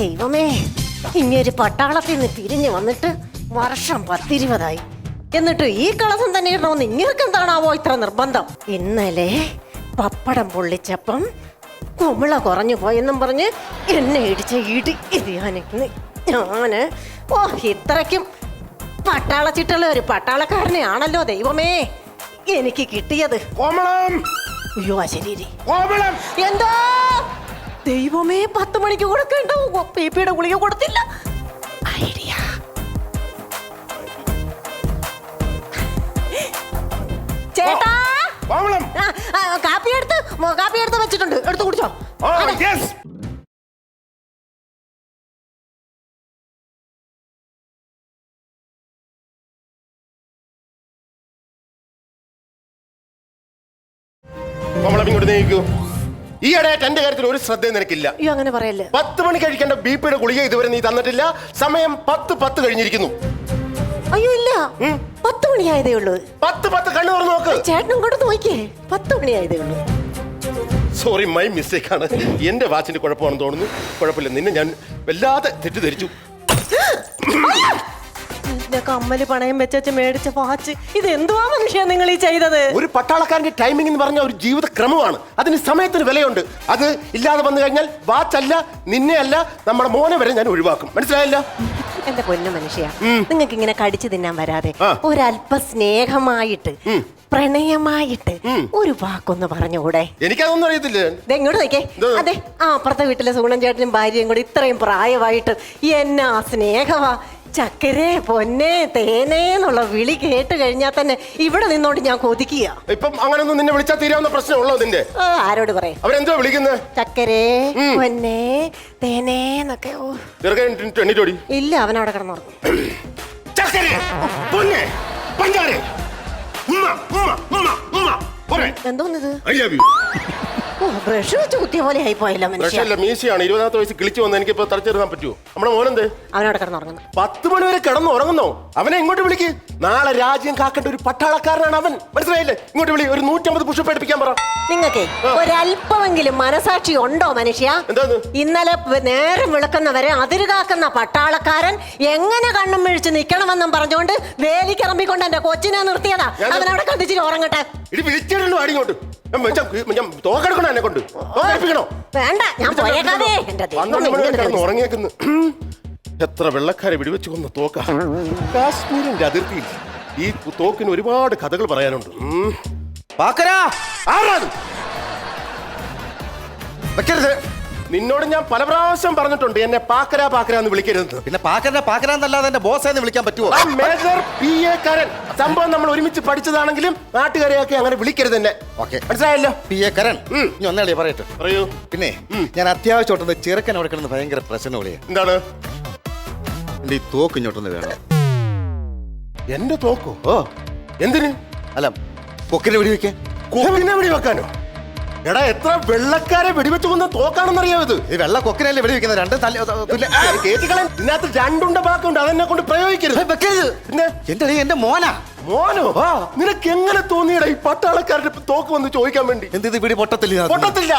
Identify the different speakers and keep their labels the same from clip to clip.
Speaker 1: ദൈവമേ ഇങ്ങൊരു പട്ടാളത്തിൽ നിന്ന് തിരിഞ്ഞ് വന്നിട്ട് വർഷം പത്തിരുപതായി. എന്നിട്ട് ഈ കളസം തന്നെ ഇടണമെന്ന് നിങ്ങൾക്ക് എന്താണാവോ ഇത്ര നിർബന്ധം? ഇന്നലെ പപ്പടം പൊള്ളിച്ചപ്പം കുമിള കുറഞ്ഞു പോയെന്നും പറഞ്ഞ് എന്നെ ഇടിച്ച ഇടി ഇത് ഞാൻ ഓ ഇത്രയ്ക്കും പട്ടാളച്ചിട്ടുള്ള ഒരു പട്ടാളക്കാരനെ ആണല്ലോ ദൈവമേ എനിക്ക് കിട്ടിയത്.
Speaker 2: കോമളം!
Speaker 1: അയ്യോ
Speaker 2: ശരി
Speaker 1: എന്താ? ദൈവമേ പത്ത് മണിക്ക് കൊടുക്കണ്ട. പേപ്പിയുടെ പിയുടെ ഗുളിക കൊടുത്തില്ല. ഐഡിയ. ചേട്ടാ! ആ, ആ, കാപ്പി എടുത്ത് മോ- കാപ്പി എടുത്ത് വെച്ചിട്ടുണ്ട്. എടുത്ത് കുടിച്ചോ.
Speaker 2: ഓ
Speaker 1: അതെ.
Speaker 2: യെസ് കോമളം ഇങ്ങോട്ട് നീക്കൂ ഈ ഇടയായിട്ട് എന്റെ കാര്യത്തിൽ ഒരു ശ്രദ്ധയും നിനക്കില്ല.
Speaker 1: അയ്യോ അങ്ങനെ പറയല്ലേ?
Speaker 2: പത്ത് മണി കഴിക്കേണ്ട ബി പിയുടെ ഗുളിക ഇതുവരെ നീ തന്നിട്ടില്ല. സമയം പത്ത് പത്ത് കഴിഞ്ഞിരിക്കുന്നു.
Speaker 1: അയ്യോ ഇല്ല. പത്ത് മണിയായതേ ഉള്ളൂ.
Speaker 2: പത്ത് പത്ത് കണ്ണു തുറന്ന് നോക്ക്.
Speaker 1: ചേട്ടനും കൂടെ നോക്കിയേ. പത്ത് മണിയായതേ ഉള്ളൂ.
Speaker 2: സോറി മൈ മിസ്റ്റേക്ക് ആണ്. എന്റെ വാച്ചിന്റെ കുഴപ്പമാണെന്ന് തോന്നുന്നു. കുഴപ്പമില്ല. നിന്നെ ഞാൻ വല്ലാതെ തെറ്റിദ്ധരിച്ചു.
Speaker 1: എന്റെ അമ്മൽ പണയം വെച്ചു മേടിച്ച വാച്ച് ഇത് എന്തുവാ മനുഷ്യ നിങ്ങൾ ഈ ചെയ്തത്?
Speaker 2: ഒരു പട്ടാളക്കാരന്റെ ടൈമിംഗ് എന്ന് പറഞ്ഞ ഒരു ജീവിത ക്രമമാണ് അതിന് സമയത്തിന് വിലയുണ്ട്. അത് ഇല്ലാതെ വന്നു കഴിഞ്ഞാൽ വാച്ച് അല്ല നിന്നെ അല്ല നമ്മുടെ മോനെ വരെ ഞാൻ ഒഴിവാക്കും. മനസ്സിലായല്ല?
Speaker 1: എന്റെ പൊന്നു മനുഷ്യ നിങ്ങൾക്ക് ഇങ്ങനെ കടിച്ചു തിന്നാൻ വരാതെ. ഒരല്പ സ്നേഹമായിട്ട് പ്രണയമായിട്ട് ഒരു വാക്കൊന്ന് പറഞ്ഞുകൂടെ?
Speaker 2: എനിക്കതൊന്നും അറിയത്തില്ല?
Speaker 1: ഇങ്ങോട്ട് നോക്കേ അതെ ആ അപ്പുറത്തെ വീട്ടിലെ സൂണൻ ചേട്ടനും ഭാര്യയും കൂടി ഇത്രയും പ്രായമായിട്ട് എന്നാ സ്നേഹമാ ചക്കരേ പൊന്നെ തേനേ എന്നുള്ള വിളി കേട്ട് കഴിഞ്ഞാൽ തന്നെ ഇവിടെ നിന്നോണ്ട് ഞാൻ കൊതിക്കുക.
Speaker 2: ഇപ്പം അങ്ങനൊന്നും നിന്നെ വിളിച്ചാൽ തീരാവുന്ന പ്രശ്നമുള്ളോ നിന്റെ
Speaker 1: ആ, ആരോട് പറയാം?
Speaker 2: അവരെന്തോ വിളിക്കുന്നത്
Speaker 1: ചക്കരേ പൊന്നേ തേനേ എന്നൊക്കെ ഓ.
Speaker 2: ചെറുക്കൻ എണ്ണീറ്റോടി
Speaker 1: ഇല്ല അവനവിടെ കിടന്നുറങ്ങും
Speaker 2: ചക്കരെ പൊന്നെ പഞ്ചാരെ. ഉമ്മ ഉമ്മ ഉമ്മ ഉമ്മ. പോരെ.
Speaker 1: എന്തോന്നിത്?
Speaker 2: ഐ ലവ് യു
Speaker 1: ഓ ബ്രഷ് വെച്ച് കുത്തിയ പോലെ ആയി പോയല്ലോ മനുഷ്യ
Speaker 2: പ്രശ്നമല്ല മീശയാണ്. ഇരുപതാമത്തെ വയസ്സിൽ കിളിച്ചു വന്ന് എനിക്കിപ്പോ തറച്ചെടുക്കാൻ പറ്റുമോ നമ്മുടെ മോനെന്ത്?
Speaker 1: അവനവിടെ കിടന്നുറങ്ങുന്നു
Speaker 2: പത്ത് മണി വരെ കിടന്ന് ഉറങ്ങുന്നോ? അവനെ ഇങ്ങോട്ട് വിളിക്ക്. നാളെ രാജ്യം കാക്കേണ്ട ഒരു പട്ടാളക്കാരനാണ് അവൻ. മനസ്സിലായില്ലേ? ഇങ്ങോട്ട് വിളി. ഒരു നൂറ്റമ്പത് പുഷപ്പ് എടുപ്പിക്കാൻ പറ.
Speaker 1: നിങ്ങൾക്കേ ഒരല്പമെങ്കിലും മനസാക്ഷി ഉണ്ടോ മനുഷ്യ?
Speaker 2: എന്താന്ന്?
Speaker 1: ഇന്നലെ പ- നേരം വിളക്കുന്നവരെ അതിര് കാക്കുന്ന പട്ടാളക്കാരൻ എങ്ങനെ കണ്ണും മിഴിച്ച് നിൽക്കണമെന്നും പറഞ്ഞുകൊണ്ട് വേലിക്കിറമ്പിക്കൊണ്ട് എന്റെ കൊച്ചിനെ നിർത്തിയതാ. അവനവിടെ കണ്ടിച്ചിട്ട് ഉറങ്ങട്ടെ.
Speaker 2: ഇടി വിളിച്ചിടല്ലോ ആടി ഇങ്ങോട്ട്. ഞാൻ- ഞാൻ- ഞാൻ തോക്കെടുക്കണോ. എന്നെ കൊണ്ട്.
Speaker 1: വേണ്ട ഞാൻ പോയേക്കാതെ എന്റെ ദൈവമേ,
Speaker 2: പന്ത്രണ്ട് മണി വരെ
Speaker 1: ഇങ്ങനെ
Speaker 2: കിടന്ന് ഉറങ്ങിയേക്കുന്നു. എത്ര വെള്ളക്കാരെ വെടിവെച്ച് കൊന്ന തോക്ക. കാശ്മീരിന്റെ അതിർത്തിയിൽ ഈ തോക്കിന് ഒരുപാട് കഥകൾ പറയാനുണ്ട്. ഉം.
Speaker 3: പാക്കരാ.
Speaker 2: ആരാത്? വെക്കരുത്. നിന്നോട് ഞാൻ പല പ്രാവശ്യം പറഞ്ഞിട്ടുണ്ട് എന്നെ പാക്കര പാക്കര എന്ന് വിളിക്കരുത്
Speaker 3: പിന്നെ പാക്കര പാക്കര എന്നല്ലാതെ എന്റെ ബോസ് എന്ന് വിളിക്കാൻ പറ്റുമോ
Speaker 2: മേജർ പി എ കരൻ. സംഭവം നമ്മൾ ഒരുമിച്ച് പഠിച്ചതാണെങ്കിലും നാട്ടുകാരെയൊക്കെ അങ്ങനെ വിളിക്കരുത് എന്നെ.
Speaker 3: ഓക്കെ.
Speaker 2: മനസ്സിലായല്ലോ?
Speaker 3: P A
Speaker 2: Karan.
Speaker 3: ഇനി ഒന്നേളി പറയട്ടെ.
Speaker 2: പറയൂ.
Speaker 3: പിന്നെ ഞാൻ അത്യാവശ്യമായിട്ടൊന്ന് ചെറുക്കൻ അവിടെ കിടന്ന് ഭയങ്കര പ്രശ്നം വിളിയാ.
Speaker 2: എന്താണ്?
Speaker 3: എന്റെ ഈ തോക്ക് ഇങ്ങോട്ടൊന്ന് വേണം.
Speaker 2: എന്റെ തോക്കോ?
Speaker 3: ഓ.
Speaker 2: എന്തിന്?
Speaker 3: അല്ല കൊക്കിനെ വെടിവെക്കാൻ.
Speaker 2: കൊക്കിനെ വെടി വെക്കാനോ എടാ എത്ര വെള്ളക്കാരെ വെടിവെച്ച് കൊന്ന തോക്കാണെന്നറിയാവോ ഇത്?
Speaker 3: ഈ വെള്ള കൊക്കിനല്ലേ വെടിവെക്കുന്നത്? രണ്ട്
Speaker 2: കേറ്റിക്കളയാൻ ഇതിനകത്ത് രണ്ടുണ്ട ബാക്കുണ്ട് അതെന്നെ കൊണ്ട് പ്രയോഗിക്കരുത്.
Speaker 3: വെക്കരുത്.
Speaker 2: പിന്നെ?
Speaker 3: എന്റെ എന്റെ മോനാ.
Speaker 2: മോനോ?
Speaker 3: ആ.
Speaker 2: നിനക്ക് എങ്ങനെ തോന്നിയടാ ഈ പട്ടാളക്കാരുടെ തോക്ക് വന്ന് ചോദിക്കാൻ വേണ്ടി?
Speaker 3: എന്ത് ഇത് പിടി പൊട്ടത്തില്ല?
Speaker 2: പൊട്ടത്തില്ല.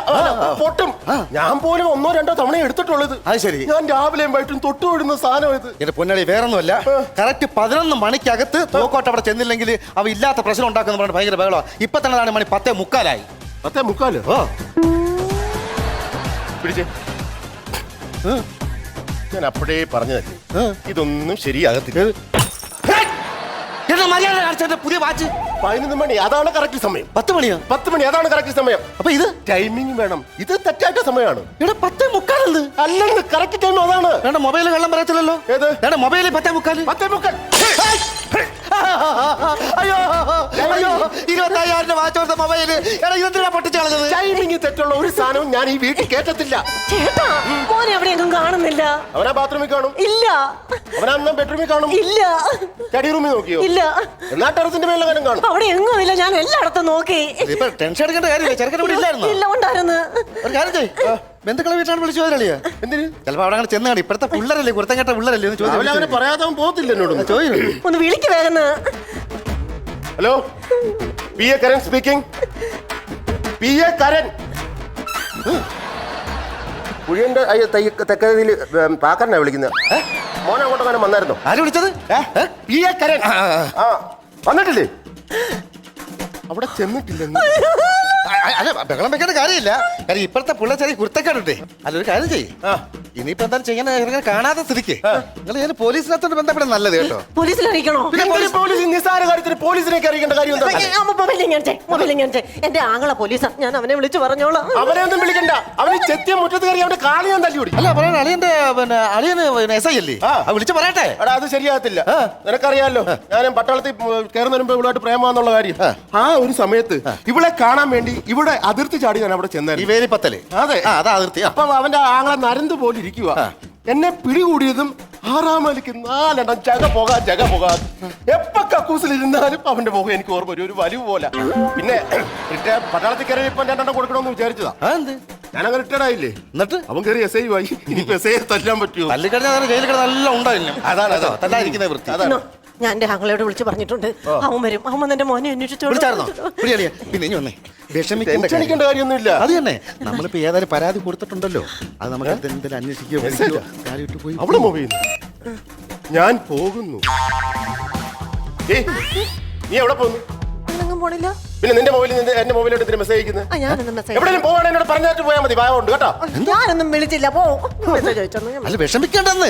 Speaker 2: പൊട്ടും. ഞാൻ പോലും ഒന്നോ രണ്ടോ തവണ എടുത്തിട്ടുള്ളത്.
Speaker 3: അത് ശരി.
Speaker 2: ഞാൻ രാവിലെയും വൈകിട്ടും തൊട്ടു വിടുന്ന സാധനം ഇത്.
Speaker 3: എന്റെ പൊന്നാളി വേറൊന്നുമല്ല. കറക്റ്റ് പതിനൊന്ന് മണിക്കകത്ത് തോക്കോട്ട് അവിടെ ചെന്നില്ലെങ്കിൽ അവ ഇല്ലാത്ത പ്രശ്നം ഉണ്ടാക്കുന്ന ഭയങ്കര ബഹളമാണ് ഇപ്പൊ തന്നെ മണി പത്തേ മുക്കാലായി.
Speaker 2: പത്തേ മുക്കാൽ
Speaker 3: ഓ
Speaker 2: പിടിച്ചേ ഞാൻ അപ്പോഴേ പറഞ്ഞതല്ലേ ഇതൊന്നും ശരിയാകത്തില്ല.
Speaker 3: എടാ മര്യാദ കാണിച്ചതിന്റെ പുതിയ വാച്ച്.
Speaker 2: പതിനൊന്ന് മണി അതാണ് കറക്റ്റ് സമയം.
Speaker 3: പത്ത് മണിയാ?
Speaker 2: പത്ത് മണി അതാണ് കറക്റ്റ് സമയം.
Speaker 3: അപ്പൊ ഇത്?
Speaker 2: ടൈമിംഗ് വേണം. ഇത് തെറ്റായിട്ട് സമയമാണ്.
Speaker 3: ഇവിടെ പത്തേ മുക്കാലെന്ത്
Speaker 2: അല്ലെന്ന് കറക്റ്റ് ടൈം അതാണ്
Speaker 3: വേണ്ട മൊബൈൽ കള്ളം പറയത്തില്ലല്ലോ.
Speaker 2: ഏത്?
Speaker 3: വേണ്ട മൊബൈലിൽ പത്തേ മുക്കാൽ
Speaker 2: പത്തേ മുക്കാൽ.
Speaker 3: അയ്യോ അയ്യോ ഇരുപത്തയ്യായിരം വാച്ച് കൊടുത്ത മൊബൈൽ. എടാ ഇതെന്തിനാ പൊട്ടിച്ച് കളഞ്ഞത്?
Speaker 2: ടൈമിംഗ് തെറ്റുള്ള ഒരു സാധനവും ഞാൻ ഈ വീട്ടിൽ കേട്ടത്തില്ല
Speaker 1: ചേട്ടാ മോനെ എവിടെയെങ്കിലും കാണുന്നില്ല.
Speaker 2: അവനാ ബാത്റൂമിൽ കാണും.
Speaker 1: ഇല്ല.
Speaker 2: അവനാ ബെഡ്റൂമിൽ കാണും.
Speaker 1: ഇല്ല.
Speaker 2: സ്റ്റഡി റൂമിൽ നോക്കിയോ?
Speaker 1: ഇല്ല.
Speaker 2: എന്നാ ടെറസിന്റെ മേലെങ്ങാനും കാണും?
Speaker 1: അവിടെ എങ്ങും ഇല്ല. ഞാൻ എല്ലായിടത്തും നോക്കി.
Speaker 3: ടെൻഷൻ എടുക്കേണ്ട കാര്യമില്ല. ചെറുക്കൻ ഇവിടെ ഇല്ലായിരുന്നു?
Speaker 1: ഇല്ല ഉണ്ടായിരുന്നു.
Speaker 3: ഒരു കാര്യം ചെയ്യ്. ബന്ധുക്കളെ വീട്ടിലാണ് വിളിച്ചു പോയതളിയാ
Speaker 2: എന്തിന്?
Speaker 3: ചിലപ്പോ അവിടെ അങ്ങനെ ചെന്നാണ് ഇപ്പഴത്തെ പിള്ളേരല്ലേ? കുർത്തങ്കട്ട പിള്ളേരല്ലേ എന്ന്
Speaker 2: അവൻ അവനെ
Speaker 3: ചോദിച്ചു
Speaker 2: പറയാതെ അവൻ പോകത്തില്ല എന്നോട്.
Speaker 3: ചോദിച്ചു
Speaker 1: ഒന്ന് വിളിക്ക് വേഗം
Speaker 2: hello? P A Karan speaking. P A Karan കുഴിയന്റെ അയ്യ തെക്കതിൽ പാക്കറിനാ വിളിക്കുന്നത് മോനെ അങ്ങോട്ട് അങ്ങനെ വന്നായിരുന്നു?
Speaker 3: ആര് വിളിച്ചത്?
Speaker 2: പി എ കരൺ ആ വന്നിട്ടില്ലേ? അവിടെ ചെന്നിട്ടില്ലെന്ന്.
Speaker 3: അല്ല ബഹളം വെക്കേണ്ട കാര്യമില്ല. കാര്യം ഇപ്പോഴത്തെ പിള്ളേർ ചെറിയ കുരുത്തക്കാടുണ്ടേ. അല്ലൊരു കാര്യം ചെയ്യും. ഇനിയിപ്പോ എന്തായാലും ചെയ്യാൻ ഇങ്ങനെ കാണാതെ സ്ഥിതിക്ക്. നിങ്ങൾ ഞാൻ പോലീസിനകത്തോട് ബന്ധപ്പെടാൻ നല്ലത് കേട്ടോ.
Speaker 1: പോലീസിൽ അറിയിക്കണോ?
Speaker 2: എന്തിന് പോലീസ് നിസ്സാര കാര്യത്തിന് പോലീസിനേക്ക് അറിയിക്കേണ്ട കാര്യം എന്താ
Speaker 1: മൊബൈൽ ഇങ്ങനെ മൊബൈൽ ഇങ്ങനെ എന്റെ ആങ്ങളെ പോലീസാ. ഞാൻ അവനെ വിളിച്ചു പറഞ്ഞോളാം.
Speaker 2: അവനെ ഒന്നും വിളിക്കണ്ട. അവന് ചെത്തിയ മുറ്റത്ത് കയറി അവന്റെ കാൽ ഞാൻ തല്ലി ഓടി
Speaker 3: അല്ല പറയാൻ അളിയന്റെ പിന്നെ അളിയന് എസ് ഐ അല്ലേ?
Speaker 2: ആ.
Speaker 3: ആ വിളിച്ചു പറയട്ടെ.
Speaker 2: എടാ അത് ശരിയാകത്തില്ല. നിനക്കറിയാലോ ഞാൻ പട്ടാളത്തിൽ കയറുന്നതിന് മുമ്പ് ഇവിടോട്ട് പ്രേമാന്നുള്ള കാര്യം. ആ. ഒരു സമയത്ത് ഇവളെ കാണാൻ വേണ്ടി ഇവിടെ അതിർത്തി ചാടി ഞാൻ അവിടെ
Speaker 3: ഈ
Speaker 2: ചെന്നായിരുന്നു
Speaker 3: വേലിപ്പത്തൽ.
Speaker 2: അതെ.
Speaker 3: ആ അതാ അതിർത്തി ആ.
Speaker 2: അപ്പൊ അവന്റെ ആങ്ങളെ നരന്ത് പോലെ ഇരിക്കുക എന്നെ പിടികൂടിയതും ആറാം മലിക്ക് നാലെണ്ണം ജഗ പോകാ ജഗ പോകാ. എപ്പ കക്കൂസിൽ ഇരുന്നാലും അവന്റെ മുഖം എനിക്ക് ഓർമ്മ വരും. ഒരു വലിവ് പോലെ. പിന്നെ റിട്ടയർ പട്ടാളത്തിൽ കയറി ഇപ്പൊ രണ്ടെണ്ണം കൊടുക്കണമെന്ന് വിചാരിച്ചതാ.
Speaker 3: ഞാൻ
Speaker 2: ഞാനങ്ങനെ റിട്ടയർഡ് ആയില്ലേ?
Speaker 3: എന്നിട്ട്?
Speaker 2: അവൻ കയറി എസ് ഐ ആയി ഇനിയിപ്പോ എസ് ഐ തല്ലാൻ പറ്റുമോ?
Speaker 3: തല്ലിക്കഴിഞ്ഞാൽ ജയിലിൽ കിടന്ന് നല്ല ഉണ്ടായില്ല
Speaker 2: അതാണ്, അതാണ്.
Speaker 3: തല്ലാതിരിക്കുന്ന വൃത്തി.
Speaker 2: അതാണ്.
Speaker 1: ഞാൻ എന്റെ ആങ്ങളയോട് വിളിച്ചു പറഞ്ഞിട്ടുണ്ട്. അവൻ വരും. അവൻ വന്ന് എന്റെ മോനെ അന്വേഷിച്ചോളൂ.
Speaker 3: വിളിച്ചായിരുന്നോ? പിന്നെ ഇനി വന്നേ. വിഷമിക്കേണ്ട
Speaker 2: ടെൻഷൻ കാര്യമൊന്നുമില്ല.
Speaker 3: അത് തന്നെ. നമ്മളിപ്പോ ഏതായാലും പരാതി കൊടുത്തിട്ടുണ്ടല്ലോ. അത് നമുക്ക് എന്തെങ്കിലും അന്വേഷിക്കുകയോ വിളിക്കുകയോ കാര്യമായിട്ട് പോയി.
Speaker 2: മൊബൈൽ ഞാൻ പോകുന്നു. ഏയ്, നീ എവിടെ പോകുന്നു?
Speaker 1: പോണില്ല.
Speaker 2: പിന്നെ നിന്റെ മൊബൈലിൽ നിന്റെ എന്റെ മൊബൈലോട്ട് എന്തിനാ മെസ്സേജ് അയക്കുന്നത്
Speaker 1: ആ ഞാനൊന്നും മെസ്സേജ്
Speaker 2: എവിടെയും പോവാണ് എന്നോട് പറഞ്ഞാട്ട് പോയാൽ മതി. ഭയമുണ്ട് കേട്ടോ.
Speaker 1: ഞാനൊന്നും വിളിച്ചില്ല. പോ. മെസ്സേജ് അയച്ചോന്ന് ഞാൻ
Speaker 3: അല്ല വിഷമിക്കേണ്ടെന്ന്.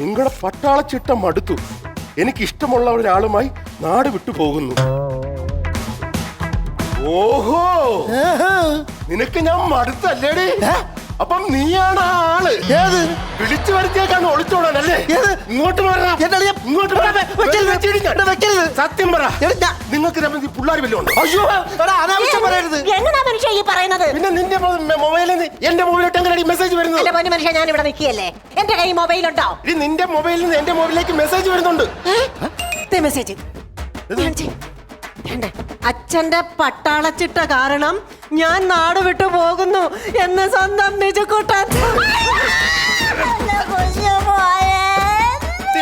Speaker 2: നിങ്ങളുടെ പട്ടാളച്ചിട്ടം മടുത്തു. എനിക്ക് ഇഷ്ടമുള്ള ഒരാളുമായി നാട് വിട്ടു പോകുന്നു. ഓഹോ! നിനക്ക് ഞാൻ മടുത്തല്ലേടി? അപ്പം നീയാണ് ആൾ.
Speaker 3: ഏത്?
Speaker 2: വിളിച്ചു വരുത്തിയേക്കാണ് ഒളിച്ചോടാൻ അല്ലേ
Speaker 3: ഏത്?
Speaker 2: ഇങ്ങോട്ട് വരാ
Speaker 3: എന്റെ അളിയാ,
Speaker 2: ഇങ്ങോട്ട് വരാ.
Speaker 3: വെക്കരുത്.
Speaker 2: സത്യം പറ.
Speaker 3: എടാ, ഞാൻ-
Speaker 2: നിങ്ങൾക്ക് രമതി പിള്ളേർ വല്ലതും ഉണ്ടോ?
Speaker 3: അയ്യോ എടാ അനാവശ്യം പറയരുത്.
Speaker 1: മനുഷ്യ ഈ പറയുന്നത്?
Speaker 2: പിന്നെ നിന്റെ മൊ- മൊബൈലിൽ നിന്ന് എന്റെ മൊബൈലിലോട്ട് എങ്ങനെയാണ് മെസ്സേജ് വരുന്നത്?
Speaker 1: എന്റെ പൊന്നു മനുഷ്യ ഞാൻ ഇവിടെ നിൽക്കിയല്ലേ എന്റെ കൈ മൊബൈൽ ഉണ്ടോ
Speaker 2: ഇനി നിന്റെ മൊബൈലിൽ നിന്ന് എന്റെ മൊബൈലിലേക്ക് മെസ്സേജ് വരുന്നുണ്ട്.
Speaker 1: മെസ്സേജ് അച്ഛന്റെ പട്ടാളച്ചിട്ട കാരണം ഞാൻ നാട് വിട്ടു പോകുന്നു എന്ന് സ്വന്തം ബിജുക്കുട്ടൻ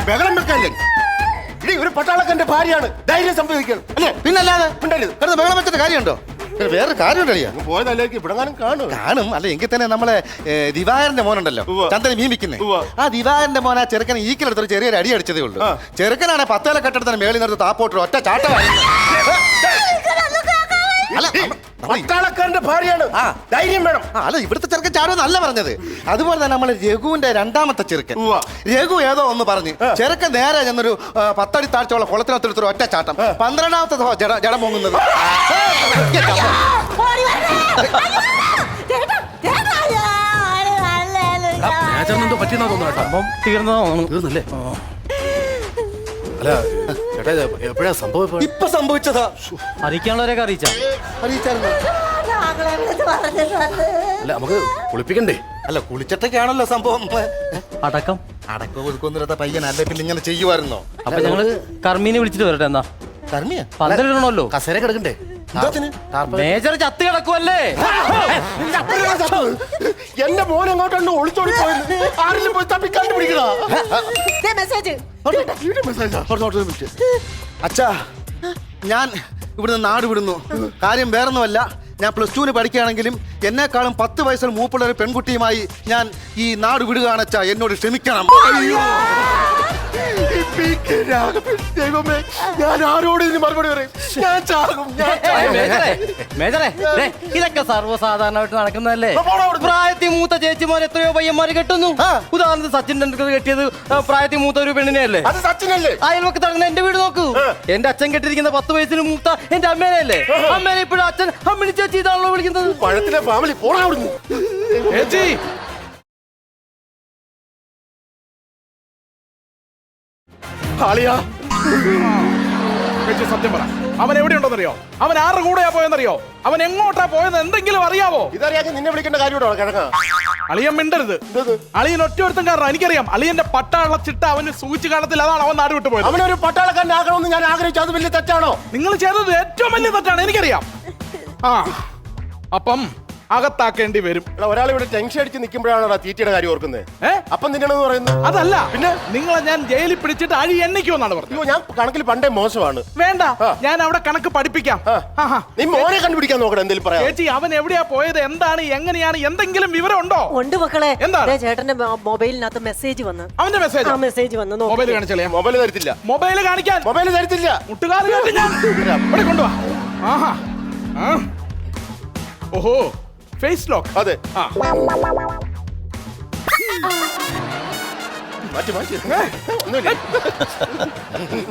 Speaker 2: ബഹളം വെക്കല്ലേ? ഇനി ഒരു പട്ടാളക്കാരന്റെ ഭാര്യയാണ്. ധൈര്യം സംഭവിക്കണം. അല്ലേ?
Speaker 3: പിന്നല്ലാതെ. കിടന്ന് ബഹളം വെച്ചിട്ട് കാര്യമുണ്ടോ? വേറൊരു വേറെ
Speaker 2: കാര്യമുണ്ടല്ലേ പോയതല്ലേക്ക് ഇവിടെങ്ങാനും കാണും.
Speaker 3: കാണും. അല്ല എങ്കിൽ തന്നെ നമ്മളെ ദിവാകരന്റെ മോനുണ്ടല്ലോ. ചന്ദ്രൻ മീമിക്കുന്നേ.
Speaker 2: ഉവ്വ.
Speaker 3: ആ ദിവാകരന്റെ മോൻ ആ ചെറുക്കൻ ഈക്കിലെടുത്തൊരു ചെറിയൊരു അടി അടിച്ചതേ ഉള്ളൂ. ചെറുക്കനാണെ പത്തേല കെട്ടിടത്തിന് മേളിൽ നിർത്തി താപ്പോട്ട് ഒറ്റ ചാട്ടമായി അല്ല
Speaker 2: പട്ടാളക്കാരന്റെ ഭാര്യയാണ്.
Speaker 3: ആ.
Speaker 2: ധൈര്യം വേണം.
Speaker 3: അല്ല ഇവിടുത്തെ ചെറുക്കൻ ചാടുമെന്നല്ല പറഞ്ഞത്. അതുപോലെ തന്നെ നമ്മൾ രഘുവിന്റെ രണ്ടാമത്തെ ചെറുക്കൻ. രഘു ഏതോ ഒന്ന് പറഞ്ഞു. ചെറുക്കൻ നേരെ ചെന്നൊരു പത്തടി താഴ്ചയുള്ള കുളത്തിനകത്തൊരു ഒറ്റ ചാട്ടം. പന്ത്രണ്ടാമത്തെ ജട ജട പൊങ്ങുന്നത്.
Speaker 4: പറ്റിയെന്നാ തോന്നുന്നു തീർന്നതാ തീർന്നല്ലേ? അല്ല ചേട്ടാ എപ്പോഴാ സംഭവം
Speaker 3: ഇപ്പൊ സംഭവിച്ചതാ.
Speaker 4: അറിയിക്കാനുള്ളവരെയൊക്കെ അറിയിച്ച? അല്ല നമുക്ക് കുളിപ്പിക്കണ്ടേ?
Speaker 3: അല്ല കുളിച്ചിട്ടൊക്കെയാണല്ലോ സംഭവം.
Speaker 4: അടക്കം.
Speaker 3: അടക്കം ഒതുക്കൊന്നിരുത്ത പയ്യൻ അല്ലേ പിന്നെ ഇങ്ങനെ ചെയ്യുമായിരുന്നോ
Speaker 4: അപ്പൊ ഞങ്ങൾ കർമ്മീനെ വിളിച്ചിട്ട് വരട്ടെ എന്നാ?
Speaker 3: കർമ്മിയ
Speaker 4: പന്തലിടണമല്ലോ
Speaker 2: കസേര കിടക്കണ്ടേ
Speaker 4: മേജർ ചത്ത് കിടക്കുമല്ലേ
Speaker 2: എന്റെ മോൻ എങ്ങോട്ടുണ്ട് ഒളിച്ചോടി പോയത് ആരെങ്കിലും പോയി തപ്പി കണ്ടുപിടിക്കണ
Speaker 1: ദേ മെസ്സേജ്
Speaker 3: അച്ഛാ ഞാൻ ഇവിടുന്ന് നാട് വിടുന്നു. കാര്യം വേറൊന്നുമല്ല. ഞാൻ പ്ലസ് ടുവിന് പഠിക്കുകയാണെങ്കിലും എന്നെക്കാളും പത്ത് വയസ്സിൽ മൂപ്പുള്ള ഒരു പെൺകുട്ടിയുമായി ഞാൻ ഈ നാട് വിടുകയാണെച്ച എന്നോട് ക്ഷമിക്കണം.
Speaker 2: ദൈവമേ ഞാൻ ആരോട് ഇതിന് മറുപടി പറയും. ഞാൻ ചാകും ഞാൻ ചാകും.
Speaker 4: മേജറെ മേജറെ ദേ, ഇതൊക്കെ സർവസാധാരണമായിട്ട് നടക്കുന്നതല്ലേ?
Speaker 2: പ്രായത്തി
Speaker 4: പ്രായത്തിൽ മൂത്ത ചേച്ചിമാർ എത്രയോ പയ്യന്മാര് കെട്ടുന്നു. ഉദാഹരണത്തിന് സച്ചിൻ ടെണ്ടുൽക്കർ കെട്ടിയത് പ്രായത്തി പ്രായത്തിൽ മൂത്ത ഒരു പെണ്ണിനെ അല്ലേ
Speaker 2: അത് സച്ചിനല്ലേ?
Speaker 4: അയൽവക്ക് തടങ്ങുന്ന എന്റെ വീട് നോക്കൂ. എന്റെ അച്ഛൻ കെട്ടിരിക്കുന്ന പത്ത് വയസ്സിന് മൂത്ത എന്റെ അമ്മേനെ അല്ലേ അമ്മേനെ ഇപ്പോഴും അച്ഛൻ അമ്മിണി ചേച്ചി ഇതാണല്ലോ വിളിക്കുന്നത്.
Speaker 2: പഴത്തിലെ ഫാമിലി പോടാ അവിടുന്ന്.
Speaker 4: ചേച്ചി
Speaker 2: ആളിയാ.
Speaker 5: ചേച്ചി സത്യം പറ. അവൻ എവിടെയുണ്ടെന്നറിയോ? അവൻ ആരുടെ കൂടെയാ പോയെന്നറിയോ? അവൻ എങ്ങോട്ടാ പോയെന്ന് എന്തെങ്കിലും അറിയാവോ?
Speaker 2: ഇതറിയാതെ നിന്നെ വിളിക്കേണ്ട കാര്യമാണോ കിഴങ്ങ
Speaker 5: അളിയൻ മിണ്ടരുത്. അളിയൻ ഒറ്റ ഒരുത്തം കാരണം എനിക്കറിയാം. അളിയന്റെ പട്ടാള ചിട്ട അവന് സൂചിച്ച് കാണത്തിൽ അതാണ് അവൻ നാട് വിട്ടു പോയത്.
Speaker 2: അവനൊരു പട്ടാളക്കാരനാകണമെന്ന് ഞാൻ ആഗ്രഹിച്ചു. അത് വലിയ തെറ്റാണോ?
Speaker 5: നിങ്ങൾ ചെയ്തത് ഏറ്റവും വലിയ തെറ്റാണ്. എനിക്കറിയാം. ആ. അപ്പം അകത്താക്കേണ്ടി വരും.
Speaker 2: എടാ ഒരാൾ ഇവിടെ ടെൻഷൻ അടിച്ച് നിൽക്കുമ്പോഴാണ് തീറ്റയുടെ കാര്യം ഓർക്കുന്നത്
Speaker 5: ഏ?
Speaker 2: അപ്പം തിന്നണമെന്ന് പറയുന്നത്?
Speaker 5: അതല്ല.
Speaker 2: പിന്നെ?
Speaker 5: നിങ്ങളെ ഞാൻ ജയിലിൽ പിടിച്ചിട്ട് അഴി എണ്ണിക്കുമെന്നാണ് പറഞ്ഞത്.
Speaker 2: അയ്യോ ഞാൻ കണക്കിൽ പണ്ടേ മോശമാണ്.
Speaker 5: വേണ്ട.
Speaker 2: ആ.
Speaker 5: ഞാൻ അവിടെ കണക്ക് പഠിപ്പിക്കാം.
Speaker 2: ആ.
Speaker 5: ആഹാ.
Speaker 2: നീ മോനെ കണ്ടുപിടിക്കാൻ നോക്കണം എന്തെങ്കിലും പറയാം.
Speaker 5: ചേച്ചി അവൻ എവിടെയാ പോയത് എന്താണ് എങ്ങനെയാണ് എന്തെങ്കിലും വിവരം ഉണ്ടോ?
Speaker 1: ഉണ്ട് മക്കളെ.
Speaker 5: എന്താണ്?
Speaker 1: ദേ ചേട്ടന്റെ മൊ- മൊബൈലിനകത്ത് മെസ്സേജ് വന്നു.
Speaker 5: അവന്റെ മെസ്സേജ്
Speaker 1: ആ? മെസ്സേജ് വന്നു. നോക്ക്.
Speaker 5: മൊബൈൽ കാണിച്ചാലേ?
Speaker 2: മൊബൈൽ തരത്തില്ല.
Speaker 5: മൊബൈൽ കാണിക്കാൻ?
Speaker 2: മൊബൈൽ തരത്തില്ല.
Speaker 5: മുട്ടുകാർ കേട്ട് ഞാൻ ഇവിടെ കൊണ്ടുവാ. ആഹാ. ആ. ഓഹോ. ഫേസ് ലോക്ക്
Speaker 2: അതെ.
Speaker 5: ആ.
Speaker 2: മാറ്റി മാറ്റി. ഒന്നുമില്ല.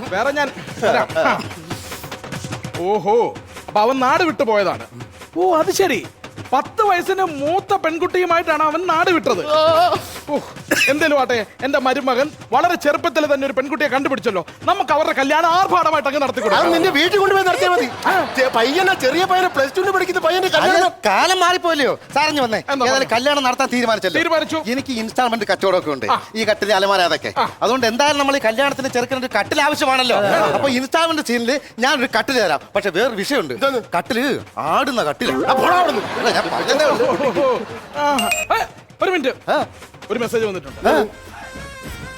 Speaker 5: വേറെ ഞാൻ തരാം. ആ. ഓഹോ. അപ്പൊ അവൻ നാട് വിട്ടു പോയതാണ്. ഓ അത് ശരി. പത്ത് വയസ്സിന് മൂത്ത പെൺകുട്ടിയുമായിട്ടാണ് അവൻ നാട് വിട്ടത്. എന്തേലും ആട്ടെ എന്റെ മരുമകൻ വളരെ ചെറുപ്പത്തിൽ തന്നെ ഒരു പെൺകുട്ടിയെ കണ്ടുപിടിച്ചല്ലോ. നമുക്ക് അവരുടെ കല്യാണം ആർഭാടമായിട്ട് അങ്ങ് നടത്തി
Speaker 2: അത്
Speaker 5: കൊടുക്കാം
Speaker 2: നിന്റെ വീട്ടിൽ കൊണ്ടുപോയി നടത്തിയാൽ മതി. പയ്യനെ ചെറിയ പയ്യനെ പ്ലസ് ടു പഠിക്കുന്ന പയ്യന്റെ കല്യാണം
Speaker 3: കാലം മാറിപ്പോയല്ലോ. സാറിഞ്ഞു വന്നേ.
Speaker 5: എന്താ
Speaker 3: കല്യാണം നടത്താൻ തീരുമാനിച്ചല്ലോ.
Speaker 5: തീരുമാനിച്ചു.
Speaker 3: എനിക്ക് ഇൻസ്റ്റാൾമെന്റ് കച്ചവടമൊക്കെ ഉണ്ട്. ഈ കട്ടിലെ അലമാര അതൊക്കെ. അതുകൊണ്ട് എന്തായാലും നമ്മൾ ഈ കല്യാണത്തിന് ചെറുക്കുന്ന ഒരു കട്ടിൽ ആവശ്യമാണല്ലോ. അപ്പൊ ഇൻസ്റ്റാൾമെന്റ് സീനിൽ ഞാൻ ഒരു കട്ടിൽ തരാം. പക്ഷെ വേറെ വിഷയമുണ്ട്? കട്ടിൽ ആടുന്ന
Speaker 2: കട്ടിൽ.
Speaker 3: ഞാൻ
Speaker 5: ആഹാ. ഒരു മിനിറ്റ്. ഒരു മെസ്സേജ് വന്നിട്ടുണ്ട്.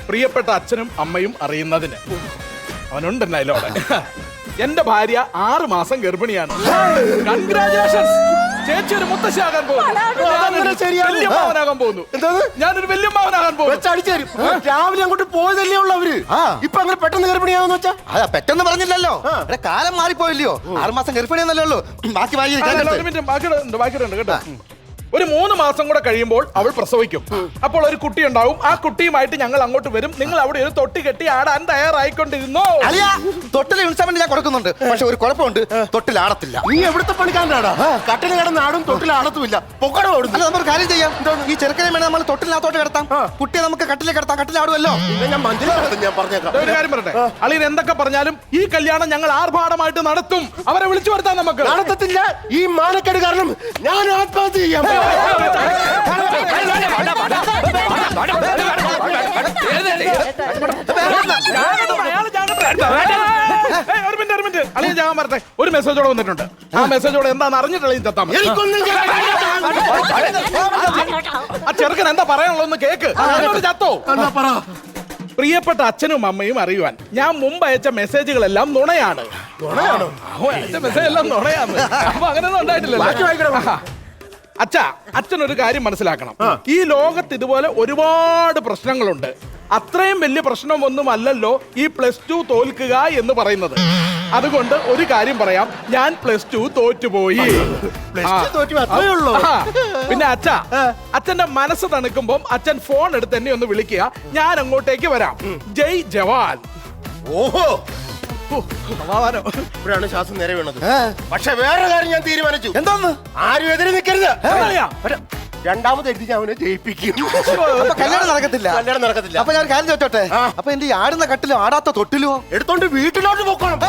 Speaker 5: പ്രിയപ്പെട്ട അച്ഛനും അമ്മയും അറിയുന്നതിന്. അവനുണ്ടല്ലോ അവിടെ എന്റെ ഭാര്യ ആറ് മാസം ഗർഭിണിയാണ്. കൺഗ്രാചുലേഷൻസ് ചേച്ചി ഒരു മുത്തശ്ശിയാകാൻ പോകുന്നു. പോകുന്നു? ഞാനൊരു വല്യമ്മാവനാകാൻ പോകുന്നു.
Speaker 2: രാവിലെ അങ്ങോട്ട് പോയതല്ലേ ഉള്ളു
Speaker 3: അവർ.
Speaker 2: ഇപ്പൊ അങ്ങനെ പെട്ടെന്ന് ഗർഭിണിയാവെന്ന് വെച്ചാ?
Speaker 3: അതാ പെട്ടെന്ന് പറഞ്ഞില്ലല്ലോ. ഇവിടെ കാലം മാറിപ്പോയില്ലയോ? ആറുമാസം ഗർഭിണിയെന്നല്ലേ ഉള്ളൂ. ബാക്കി ബാക്കി
Speaker 5: ആ, ബാക്കി ബാക്കിയുണ്ട് കേട്ടോ. ഒരു മൂന്ന് മാസം കൂടെ കഴിയുമ്പോൾ അവൾ പ്രസവിക്കും. അപ്പോൾ ഒരു കുട്ടി ഉണ്ടാവും. ആ കുട്ടിയുമായിട്ട് ഞങ്ങൾ അങ്ങോട്ട് വരും. നിങ്ങൾ അവിടെ ഒരു തൊട്ടി കെട്ടി ആടാൻ തയ്യാറായിക്കൊണ്ടിരുന്നോ?
Speaker 3: അലിയ തൊട്ടിൽ ഇൻസ്റ്റാൾമെന്റ് ഞാൻ കൊടുക്കുന്നുണ്ട്. പക്ഷെ ഒരു കുഴപ്പമുണ്ട്. തൊട്ടിൽ ആടത്തില്ല.
Speaker 2: നീ എവിടുത്തെ പണിക്കാരനാടാ? കട്ടിൽ കിടന്ന് ആടും തൊട്ടിൽ ആടത്തുമില്ല. പൊക്കട
Speaker 3: അല്ല
Speaker 2: ഓടുന്നു
Speaker 3: നമുക്ക് കാര്യം ചെയ്യാം. ഈ ചെറുക്കനെ വേണം നമ്മൾ തൊട്ടിനകത്തോട്ട് കിടത്താം. കുട്ടിയെ നമുക്ക് കട്ടിലെ കിടത്താം. കട്ടിലാടുമല്ലോ
Speaker 2: ആടുമല്ലോ. ഞാൻ ഞാൻ പറഞ്ഞേക്കാം.
Speaker 5: ഒരു കാര്യം പറയട്ടെ. അളിയൻ എന്തൊക്കെ പറഞ്ഞാലും ഈ കല്യാണം ഞങ്ങൾ ആർഭാടമായിട്ട് നടത്തും. അവരെ വിളിച്ചു വരുത്താം നമുക്ക്.
Speaker 2: നടത്തത്തില്ല. ഈ മാനക്കേട് കാരണം ഞാൻ ആത്മഹത്യ ചെയ്യാം
Speaker 5: ഒരു മെസ്സേജോടെ വന്നിട്ടുണ്ട് ആ മെസ്സേജോടെ എന്താന്ന് അറിഞ്ഞിട്ട് അളിയൻ ചത്താ മതി.
Speaker 2: എനിക്കൊന്നും
Speaker 5: ആ ചെറുക്കൻ എന്താ പറയാനുള്ളതെന്ന് കേക്ക് ചത്തോ പ്രിയപ്പെട്ട അച്ഛനും അമ്മയും അറിയുവാൻ ഞാൻ മുമ്പ് അയച്ച മെസ്സേജുകളെല്ലാം നുണയാണ് അയച്ച മെസ്സേജ് എല്ലാം നുണയാണ് അപ്പൊ അങ്ങനെയൊന്നും. ഉണ്ടായിട്ടില്ല അച്ഛ അച്ഛൻ ഒരു കാര്യം മനസ്സിലാക്കണം. ഈ ലോകത്ത് ഇതുപോലെ ഒരുപാട് പ്രശ്നങ്ങളുണ്ട്. അത്രയും വലിയ പ്രശ്നമൊന്നും അല്ലല്ലോ ഈ പ്ലസ് ടു തോൽക്കുക എന്ന് പറയുന്നത്. അതുകൊണ്ട് ഒരു കാര്യം പറയാം. ഞാൻ പ്ലസ് ടു തോറ്റുപോയി. പിന്നെ അച്ഛ അച്ഛന്റെ മനസ്സ് തണുക്കുമ്പോൾ അച്ഛൻ ഫോൺ എടുത്ത് എന്നെ ഒന്ന് വിളിക്കുക. ഞാൻ അങ്ങോട്ടേക്ക് വരാം. ജയ് ജവാൻ.
Speaker 2: ഓഹോ.
Speaker 5: സമാധാനം
Speaker 2: ഇവിടെയാണ് ശ്വാസം നേരെ വീണത്. പക്ഷെ വേറെ കാര്യം ഞാൻ തീരുമാനിച്ചു.
Speaker 3: എന്താന്ന്?
Speaker 2: ആരും എതിരെ നിൽക്കരുത്. രണ്ടാമത് എഴുതി ഞാൻ അവനെ ജയിപ്പിക്കും
Speaker 3: അപ്പൊ കല്യാണം നടക്കത്തില്ല.
Speaker 2: കല്യാണം നടക്കത്തില്ല.
Speaker 3: അപ്പൊ ഞാൻ കാര്യം
Speaker 2: ആ.
Speaker 3: അപ്പൊ എന്റെ ഈ ആടുന്ന കട്ടിലും ആടാത്ത തൊട്ടിലോ
Speaker 2: എടുത്തോണ്ട് വീട്ടിലോട്ട് പോക്കണം.